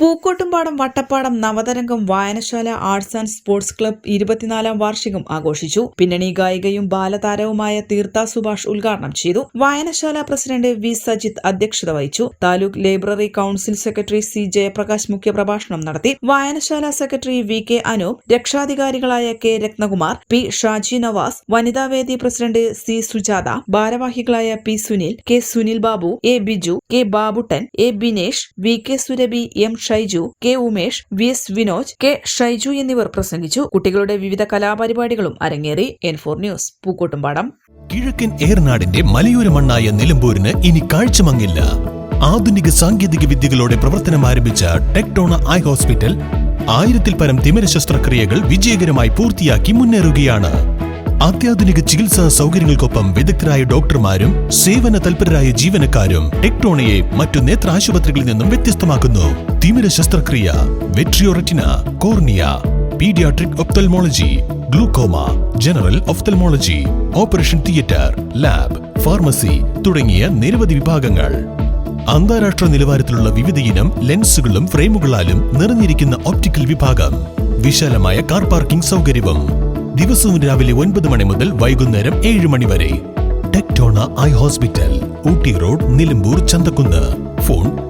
Pookkottumpadam Vattappadam Navatharangam Vayanashala arts and sports club ഇരുപത്തിനാലാം വാർഷികം ആഘോഷിച്ചു. പിന്നണി ഗായികയും ബാലതാരവുമായ തീർത്ഥ സുഭാഷ് ഉദ്ഘാടനം ചെയ്തു. വായനശാല പ്രസിഡന്റ് വി സജിത് അധ്യക്ഷത വഹിച്ചു. Taluk library council secretary C Jayaprakash മുഖ്യപ്രഭാഷണം നടത്തി. വായനശാല സെക്രട്ടറി വി കെ അനൂപ് രക്ഷാധികാരികളായ കെ രത്നകുമാർ പി ഷാജി നവാസ് വനിതാവേദി പ്രസിഡന്റ് സി സുജാത ഭാരവാഹികളായ P Sunil K Sunil Babu A Biju K Babuttan A Binesh V K Surabhi M Shaiju K Umesh V S Vinoj K Shaiju എന്നിവർ പ്രസംഗിച്ചു. കുട്ടികളുടെ വിവിധ കലാപരിപാടികളും അരങ്ങേറി. N four news Pookkottumpadam. കിഴക്കൻ ഏറനാടിന്റെ മലയോര മണ്ണായ നിലമ്പൂരിന് ഇനി കാഴ്ചമങ്ങില്ല. ആധുനിക സാങ്കേതിക വിദ്യകളോടെ പ്രവർത്തനം ആരംഭിച്ച ടെക്ടോണ ഐ ഹോസ്പിറ്റൽ ആയിരത്തിൽ പരം തിമിര ശസ്ത്രക്രിയകൾ വിജയകരമായി പൂർത്തിയാക്കി മുന്നേറുകയാണ്. അത്യാധുനിക ചികിത്സാ സൗകര്യങ്ങൾക്കൊപ്പം വിദഗ്ധരായ ഡോക്ടർമാരും സേവന തൽപരരായ ജീവനക്കാരും ടെക്ടോണയെ മറ്റു നേത്രാശുപത്രികളിൽ നിന്നും വ്യത്യസ്തമാക്കുന്നു. തിമിര ശസ്ത്രക്രിയ vitreoretina cornea paediatric ophthalmology glaucoma general ophthalmology operation theatre lab pharmacy തുടങ്ങിയ നിരവധി വിഭാഗങ്ങൾ. അന്താരാഷ്ട്ര നിലവാരത്തിലുള്ള വിവിധയിനം ലെൻസുകളും ഫ്രെയിമുകളാലും നിറഞ്ഞിരിക്കുന്ന ഒപ്റ്റിക്കൽ വിഭാഗം. വിശാലമായ കാർ പാർക്കിംഗ് സൗകര്യവും. ദിവസവും രാവിലെ ഒൻപത് മണി മുതൽ വൈകുന്നേരം ഏഴ് മണി വരെ. Tectona eye hospital Ooty road Nilambur Chanthakkunnu. Phone